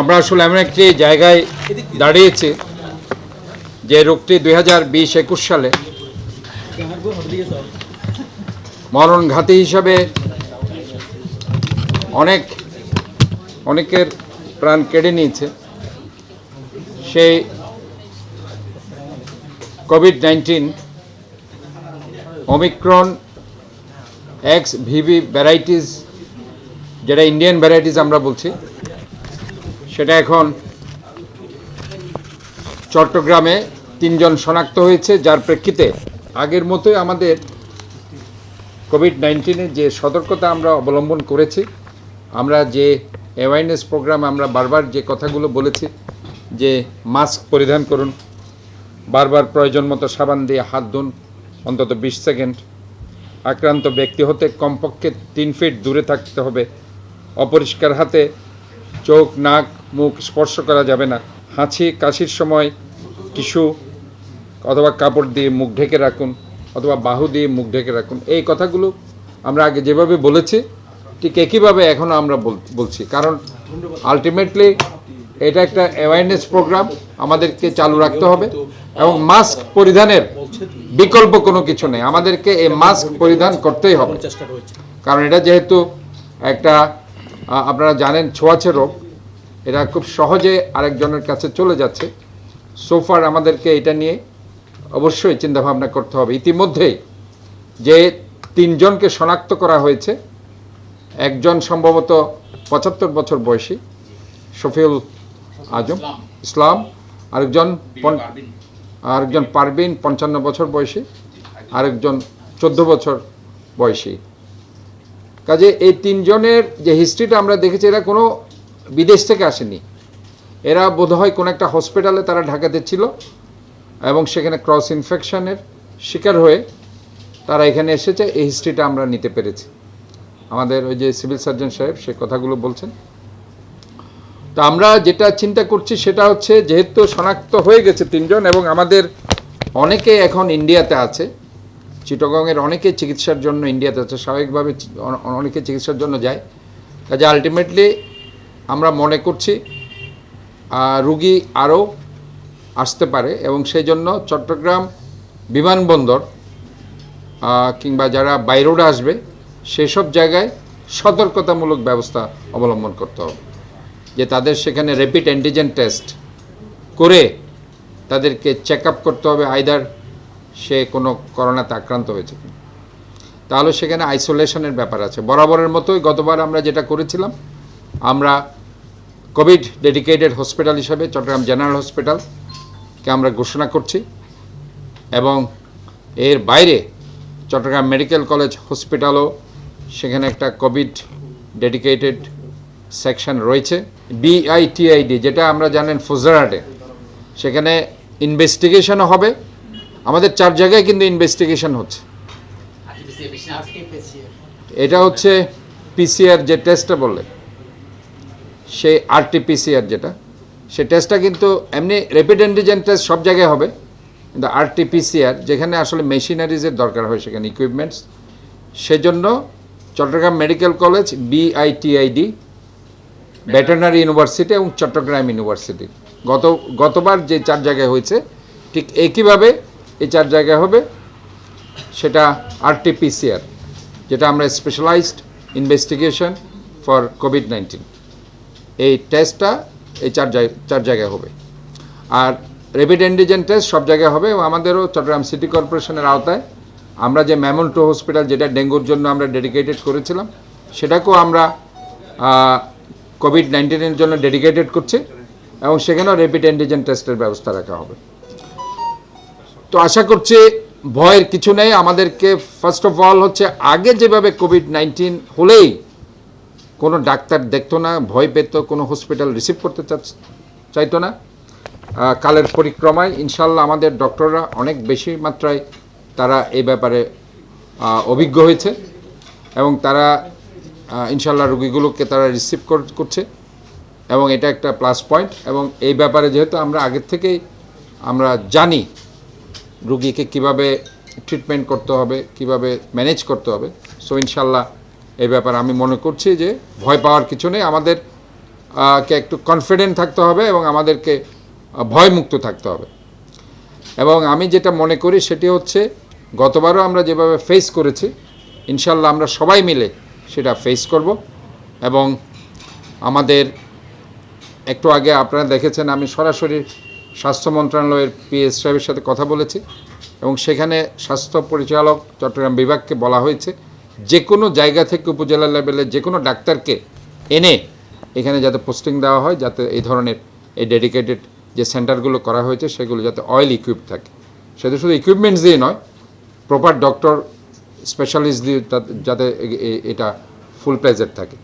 আমরা আসলে এমন একটি জায়গায় দাঁড়িয়েছি যে রোগটি দুই হাজার বিশ একুশ সালে মরণঘাতী হিসাবে অনেক অনেকের প্রাণ কেড়ে নিয়েছে। সেই Covid nineteen Omicron X BB varieties, যেটা ইন্ডিয়ান ভ্যারাইটিস আমরা বলছি সেটা এখন চট্টগ্রামে তিনজন শনাক্ত হয়েছে, যার প্রেক্ষিতে আগের মতোই আমাদের কোভিড নাইন্টিনের যে সতর্কতা আমরা অবলম্বন করেছি, আমরা যে অ্যাওয়ারনেস প্রোগ্রাম আমরা বারবার যে কথাগুলো বলেছি, যে মাস্ক পরিধান করুন, বারবার প্রয়োজন মতো সাবান দিয়ে হাত ধুন, অন্তত বিশ সেকেন্ড, আক্রান্ত ব্যক্তি হতে কমপক্ষে তিন ফিট দূরে থাকতে হবে, অপরিষ্কার হাতে চোখ নাক মুখ স্পর্শ করা যাবে না। হাঁচি কাশির সময় টিস্যু অথবা কাপড় দিয়ে মুখ ঢেকে রাখুন অথবা বাহু দিয়ে মুখ ঢেকে রাখুন। এই কথাগুলো আমরা আগে যেভাবে বলেছি ঠিক একইভাবে এখনও আমরা বল- বলছি। কারণ আলটিমেটলি এটা একটা অ্যাওয়ারনেস প্রোগ্রাম আমাদেরকে চালু রাখতে হবে এবং মাস্ক পরিধানের বিকল্প কোনো কিছু নেই। আমাদেরকে এই মাস্ক পরিধান করতেই হবে। কারণ এটা যেহেতু একটা আপনারা জানেন ছোঁয়াচে রোগ। এটা খুব সহজে আরেকজনের কাছে চলে যাচ্ছে। সোফার আমাদেরকে এটা নিয়ে অবশ্যই চিন্তাভাবনা করতে হবে। ইতিমধ্যেই যে তিনজনকে শনাক্ত করা হয়েছে একজন সম্ভবত পঁচাত্তর বছর বয়সী শফিউল আজম ইসলাম। আরেকজন আরেকজন পারবিন পঞ্চান্ন বছর বয়সী আরেকজন চোদ্দ বছর বয়সী। কাজে এই তিনজনের যে হিস্ট্রিটা আমরা দেখেছি, এরা কোনো বিদেশ থেকে আসেনি। এরা বোধহয় কোনো একটা হসপিটালে তারা ঢাকাতে ছিল এবং সেখানে ক্রস ইনফেকশনের শিকার হয়ে তারা এখানে এসেছে। এই হিস্ট্রিটা আমরা নিতে পেরেছি। আমাদের ওই যে সিভিল সার্জন সাহেব, সে কথাগুলো বলছেন। তো আমরা যেটা চিন্তা করছি, সেটা হচ্ছে যেহেতু শনাক্ত হয়ে গেছে তিনজন এবং আমাদের অনেকে এখন ইন্ডিয়াতে আছে চিটগংয়ের অনেকে চিকিৎসার জন্য ইন্ডিয়াতে আছে, স্বাভাবিকভাবে অনেকে চিকিৎসার জন্য যায়। কাজে আলটিমেটলি আমরা মনে করছি রুগী আরও আসতে পারে এবং সেই জন্য চট্টগ্রাম বিমানবন্দর কিংবা যারা বাইরোডে আসবে, সেসব জায়গায় সতর্কতামূলক ব্যবস্থা অবলম্বন করতে হবে। যে তাদের সেখানে র্যাপিড অ্যান্টিজেন টেস্ট করে তাদেরকে চেক আপ করতে হবে আইদার সে কোনো করোনাতে আক্রান্ত হয়েছে তাহলে সেখানে আইসোলেশনের ব্যাপার আছে। বরাবরের মতোই গতবার আমরা যেটা করেছিলাম, আমরা কোভিড ডেডিকেটেড হসপিটাল হিসাবে চট্টগ্রাম জেনারেল হসপিটালকে আমরা ঘোষণা করছি এবং এর বাইরে চট্টগ্রাম মেডিকেল কলেজ হসপিটালও সেখানে একটা কোভিড ডেডিকেটেড সেকশন রয়েছে বিআইটিআইডি যেটা আমরা জানেন ফুজারহাটে। সেখানে ইনভেস্টিগেশনও হবে আমাদের চার জায়গায় কিন্তু ইনভেস্টিগেশন হচ্ছে। এটা হচ্ছে পিসিআর যে টেস্টটা বললে, সেই আরটিপিসিআর যেটা, সেই টেস্টটা কিন্তু এমনি র্যাপিড অ্যান্টিজেন টেস্ট সব জায়গায় হবে, কিন্তু আরটিপিসিআর যেখানে আসলে মেশিনারিজের দরকার হয় সেখানে ইকুইপমেন্টস সেজন্য Chattogram medical college BITID veterinary university এবং চট্টগ্রাম ইউনিভার্সিটি গত, গতবার যে চার জায়গায় হয়েছে, ঠিক একইভাবে এই চার জায়গায় হবে। সেটা আরটিপিসিআর, যেটা আমরা specialised investigation for Covid nineteen এই টেস্টটা এই চার চার জায়গায় হবে। আর রেপিড অ্যান্টিজেন টেস্ট সব জায়গায় হবে এবং আমাদেরও চট্টগ্রাম সিটি কর্পোরেশনের আওতায়। আমরা যে ম্যামন্টো হসপিটাল যেটা ডেঙ্গুর জন্য আমরা ডেডিকেটেড করেছিলাম, সেটাকেও আমরা কোভিড নাইন্টিনের জন্য ডেডিকেটেড করছি এবং সেখানেও রেপিড অ্যান্টিজেন টেস্টের ব্যবস্থা রাখা হবে। তো আশা করছি ভয়ের কিছু নেই। আমাদেরকে ফার্স্ট অফ অল হচ্ছে, আগে যেভাবে কোভিড নাইন্টিন হলেই কোনো ডাক্তার দেখতো না, ভয় পেত, কোনো হসপিটাল রিসিভ করতে চাইতো না কালের পরিক্রমায় ইনশাল্লাহ আমাদের ডক্টররা অনেক বেশি মাত্রায় তারা এই ব্যাপারে অভিজ্ঞ হয়েছে এবং তারা ইনশাল্লাহ রুগীগুলোকে তারা রিসিভ করছে এবং এটা একটা প্লাস পয়েন্ট এবং এই ব্যাপারে যেহেতু আমরা আগের থেকেই আমরা জানি রুগীকে কীভাবে ট্রিটমেন্ট করতে হবে, কীভাবে ম্যানেজ করতে হবে। সো ইনশাল্লাহ এই ব্যাপারে আমি মনে করছি যে ভয় পাওয়ার কিছু নেই। আমাদের কে একটু কনফিডেন্ট থাকতে হবে এবং আমাদেরকে ভয়মুক্ত থাকতে হবে। এবং আমি যেটা মনে করি সেটি হচ্ছে, গতবারও আমরা যেভাবে ফেস করেছি ইনশাল্লাহ আমরা সবাই মিলে সেটা ফেস করব। এবং আমাদের, একটু আগে আপনারা দেখেছেন, আমি সরাসরি স্বাস্থ্য মন্ত্রণালয়ের পিএস সাহেবের সাথে কথা বলেছি এবং সেখানে স্বাস্থ্য পরিচালক চট্টগ্রাম বিভাগকে বলা হয়েছে, যে কোনো জায়গা থেকে উপজেলা লেভেলে যে কোনো ডাক্তারকে এনে এখানে যাতে পোস্টিং দেওয়া হয়, যাতে এই ধরনের এই ডেডিকেটেড যে সেন্টারগুলো করা হয়েছে, সেগুলো যাতে অয়েল ইকুইপ থাকে। সেটা শুধু ইকুইপমেন্টস দিয়ে নয় প্রপার ডক্টর স্পেশালিস্ট দিয়ে যাতে এটা ফুল প্লেজের থাকে।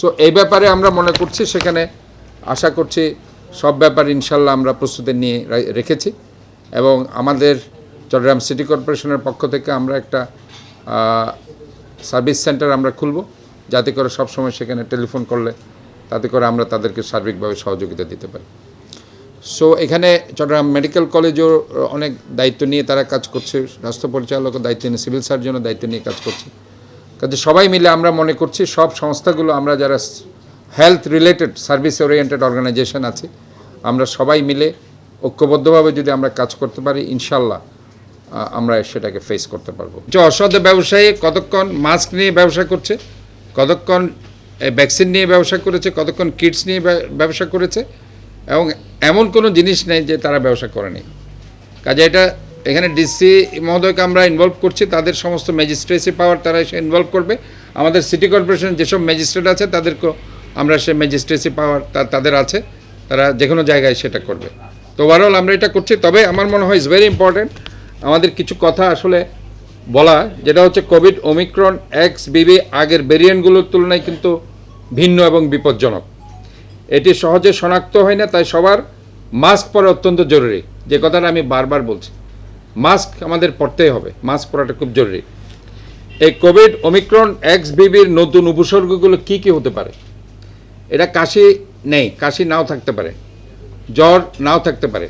সো এই ব্যাপারে আমরা মনে করছি, সেখানে আশা করছি সব ব্যাপার ইনশাল্লাহ আমরা প্রস্তুতি নিয়ে রেখেছি এবং আমাদের চট্টগ্রাম সিটি কর্পোরেশনের পক্ষ থেকে আমরা একটা সার্ভিস সেন্টার আমরা খুলব যাতে করে সব সময় সেখানে টেলিফোন করলে তাতে করে আমরা তাদেরকে সার্বিকভাবে সহযোগিতা দিতে পারি। সো এখানে চট্টগ্রাম মেডিকেল কলেজও অনেক দায়িত্ব নিয়ে তারা কাজ করছে, স্বাস্থ্য পরিচালকও দায়িত্ব নিয়ে, সিভিল সার্জনও দায়িত্ব নিয়ে কাজ করছে। কাজে সবাই মিলে আমরা মনে করছি সব সংস্থাগুলো আমরা যারা health related service oriented organisation আছে আমরা সবাই মিলে ঐক্যবদ্ধভাবে যদি আমরা কাজ করতে পারি ইনশাল্লাহ আমরা সেটাকে ফেস করতে পারব। যে অসৎ ব্যবসায়ী কতক্ষণ মাস্ক নিয়ে ব্যবসা করছে, কতক্ষণ ভ্যাকসিন নিয়ে ব্যবসা করেছে, কতক্ষণ কিটস নিয়ে ব্যবসা করেছে, এবং এমন কোনো জিনিস নেই যে তারা ব্যবসা করেনি। কাজে এটা, এখানে ডিসি মহোদয়কে আমরা ইনভলভ করছি, তাদের সমস্ত ম্যাজিস্ট্রেসি পাওয়ার তারা এসে ইনভলভ করবে। আমাদের সিটি কর্পোরেশন যেসব ম্যাজিস্ট্রেট আছে, তাদেরকেও আমরা সে ম্যাজিস্ট্রেসি পাওয়ার তাদের আছে। তারা যে কোনো জায়গায় সেটা করবে। তো ওভারঅল আমরা এটা করছি, তবে আমার মনে হয় ইজ ভেরি ইম্পর্ট্যান্ট আমাদের কিছু কথা আসলে বলা, যেটা হচ্ছে কোভিড ওমিক্রন এক্স বিবি আগের ভেরিয়েন্টগুলোর তুলনায় কিন্তু ভিন্ন এবং বিপজ্জনক। এটি সহজে শনাক্ত হয় না, তাই সবার মাস্ক পরা অত্যন্ত জরুরি। যে কথাটা আমি বারবার বলছি মাস্ক আমাদের পরতেই হবে মাস্ক পরাটা খুব জরুরি। এই কোভিড ওমিক্রন এক্স বিবির নতুন উপসর্গগুলো কি কি হতে পারে? এটা কাশি নেই, কাশি নাও থাকতে পারে, জ্বর নাও থাকতে পারে।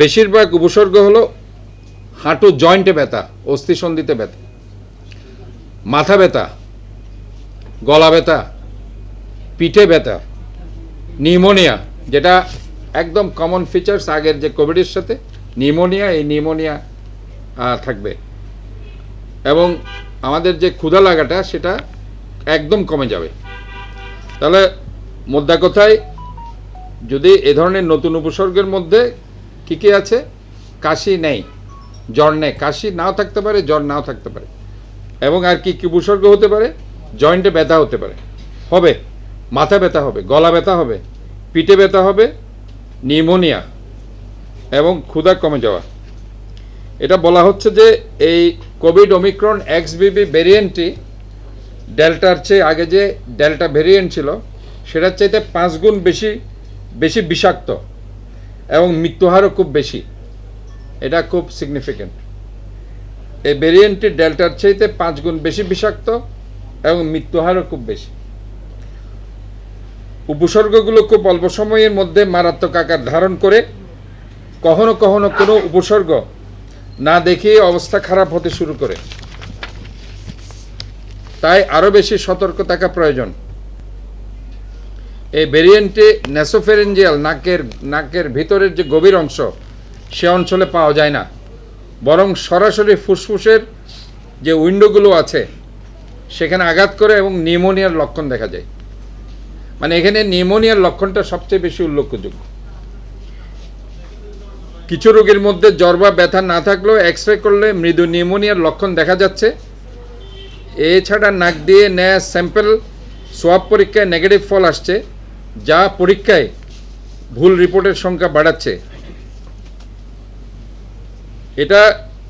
বেশিরভাগ উপসর্গ হলো হাঁটু জয়েন্টে ব্যথা, অস্থিসন্ধিতে ব্যথা, মাথা ব্যথা, গলা ব্যথা, পিঠে ব্যথা, নিউমোনিয়া, যেটা একদম কমন ফিচার্স আগের যে কোভিডের সাথে, নিউমোনিয়া, এই নিউমোনিয়া থাকবে। এবং আমাদের যে ক্ষুধা লাগাটা, সেটা একদম কমে যাবে। তাহলে মোদ্দা কথায়, যদি এ ধরনের নতুন উপসর্গের মধ্যে কী কী আছে? কাশি নেই, জ্বর নেই। কাশি নাও থাকতে পারে, জ্বর নাও থাকতে পারে। এবং আর কি কি উপসর্গ হতে পারে? জয়েন্টে ব্যথা হতে পারে। হবে, মাথা ব্যথা হবে, গলা ব্যথা হবে, পিঠে ব্যথা হবে, নিউমোনিয়া এবং ক্ষুধা কমে যাওয়া। এটা বলা হচ্ছে যে এই কোভিড ওমিক্রন এক্সবিবি ভেরিয়েন্টটি ডেল্টার চেয়ে আগে যে ডেল্টা ভেরিয়েন্ট ছিল সেটার চাইতে পাঁচ গুণ বেশি বেশি বিষাক্ত এবং মৃত্যুহারও খুব বেশি। এটা খুব সিগনিফিক্যান্ট এই ভেরিয়েন্টটি ডেল্টার চাইতে পাঁচ গুণ বেশি বিষাক্ত এবং মৃত্যুহারও খুব বেশি। উপসর্গগুলো খুব অল্প সময়ের মধ্যে মারাত্মক আকার ধারণ করে কখনো কখনো কোনো উপসর্গ না দেখিয়ে অবস্থা খারাপ হতে শুরু করে। তাই আরও বেশি সতর্ক থাকা প্রয়োজন। এই ভেরিয়েন্টে ন্যাসোফেরেঞ্জিয়াল নাকের নাকের ভিতরের যে গভীর অংশ, সে অঞ্চলে পাওয়া যায় না। বরং সরাসরি ফুসফুসের যে উইন্ডোগুলো আছে, সেখানে আঘাত করে এবং নিউমোনিয়ার লক্ষণ দেখা যায়। মানে এখানে নিউমোনিয়ার লক্ষণটা সবচেয়ে বেশি উল্লেখযোগ্য। কিছু রোগীর মধ্যে জ্বর বা ব্যথা না থাকলেও এক্স রে করলে মৃদু নিউমোনিয়ার লক্ষণ দেখা যাচ্ছে। এছাড়া নাক দিয়ে নেয়া স্যাম্পেল, সোয়াব পরীক্ষায় নেগেটিভ ফল আসছে। যা পরীক্ষায় ভুল রিপোর্টের সংখ্যা বাড়াচ্ছে, এটা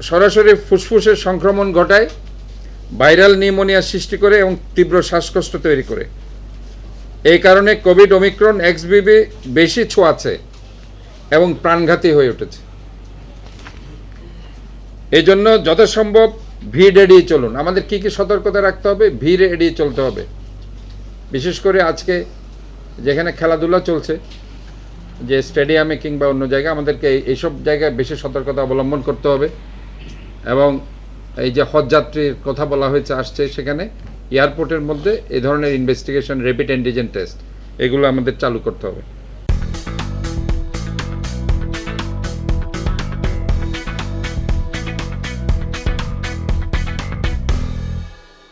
সরাসরি ফুসফুসের সংক্রমণ ঘটায়, ভাইরাল নিউমোনিয়া সৃষ্টি করে এবং তীব্র শ্বাসকষ্ট তৈরি করে। এই কারণে কোভিড ওমিক্রন এক্সবিবি বেশি ছোঁয়াছে এবং প্রাণঘাতী হয়ে উঠেছে। এই জন্য যথাসম্ভব ভিড় এড়িয়ে চলুন। আমাদের কি কি সতর্কতা রাখতে হবে? ভিড় এড়িয়ে চলতে হবে। বিশেষ করে আজকে যেখানে খেলাধুলা চলছে, যে স্টেডিয়ামে কিংবা অন্য জায়গায় আমাদেরকে এই- এইসব জায়গায় বেশি সতর্কতা অবলম্বন করতে হবে। এবং এই যে হজযাত্রীর কথা বলা হয়েছে, আসছে সেখানে এয়ারপোর্টের মধ্যে এ ধরনের ইনভেস্টিগেশন র্যাপিড অ্যান্টিজেন টেস্ট এগুলো আমাদের চালু করতে হবে।